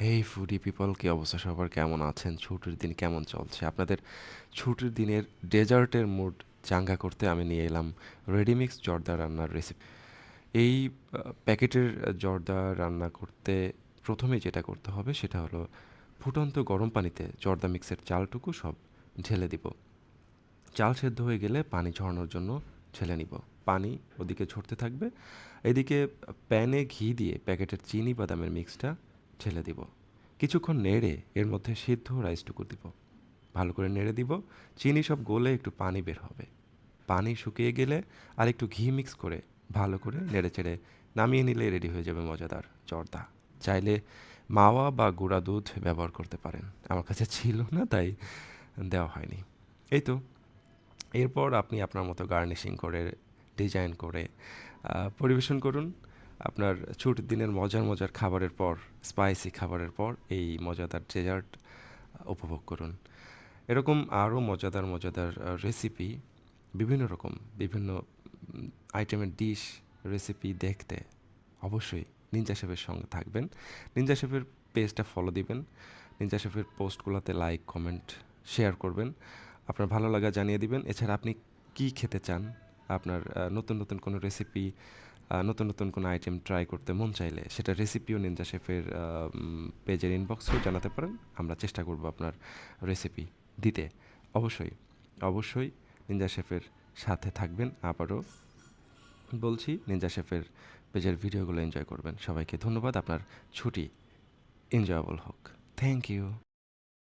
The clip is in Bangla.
হেই ফুডি পিপল কি অবস্থা? সবার কেমন আছেন? ছুটির দিন কেমন চলছে? আপনাদের ছুটির দিনের ডেজার্টের মুড চাঙ্গা করতে আমি নিয়ে এলাম রেডিমিক্স জর্দা রান্নার রেসিপি এই প্যাকেটের জর্দা রান্না করতে প্রথমে যেটা করতে হবে সেটা হলো ফুটন্ত গরম পানিতে জর্দা মিক্সের চালটুকু সব ঢেলে দিব। চাল সেদ্ধ হয়ে গেলে পানি ঝরানোর জন্য ঢেলে নিব। পানি ওদিকে ঝরতে থাকবে। এদিকে প্যানে ঘি দিয়ে প্যাকেটের চিনি বাদামের মিক্সটা ঢেলে দিব। কিছুক্ষণ নেড়ে এর মধ্যে সিদ্ধ রাইসটুকু দিব। ভালো করে নেড়ে দিব। চিনি সব গলে একটু পানি বের হবে। পানি শুকিয়ে গেলে আর একটু ঘি মিক্স করে ভালো করে নেড়ে চেড়ে নামিয়ে নিলে রেডি হয়ে যাবে মজাদার জর্দা। চাইলে মাওয়া বা গুঁড়া দুধ ব্যবহার করতে পারেন। আমার কাছে ছিল না, তাই দেওয়া হয়নি। এই তো। এরপর আপনি আপনার মতো গার্নিশিং করে, ডিজাইন করে পরিবেশন করুন। আপনার ছুটির দিনের মজার মজার খাবারের পর স্পাইসি খাবারের পর এই মজাদার ডেজার্ট উপভোগ করুন। এরকম আরও মজাদার মজাদার রেসিপি বিভিন্ন রকম, বিভিন্ন আইটেমের ডিশ রেসিপি দেখতে অবশ্যই নিনজা শেফের সঙ্গে থাকবেন। নিনজা শেফের পেজটা ফলো দিবেন। নিনজা শেফের পোস্টগুলোতে লাইক কমেন্ট শেয়ার করবেন। আপনার ভালো লাগা জানিয়ে দিবেন। এছাড়া আপনি কি খেতে চান? আপনার নতুন নতুন কোনো রেসিপি নতুন নতুন কোনো আইটেম ট্রাই করতে মন চাইলে সেটা রেসিপিও নিনজা শেফের পেজের ইনবক্সেও জানাতে পারেন। আমরা চেষ্টা করব আপনার রেসিপি দিতে। অবশ্যই অবশ্যই নিনজা শেফের সাথে থাকবেন। আবারও বলছি নিনজা শেফের পেজের ভিডিওগুলো এনজয় করবেন। সবাইকে ধন্যবাদ। আপনার ছুটি এনজয়েবল হোক। Thank you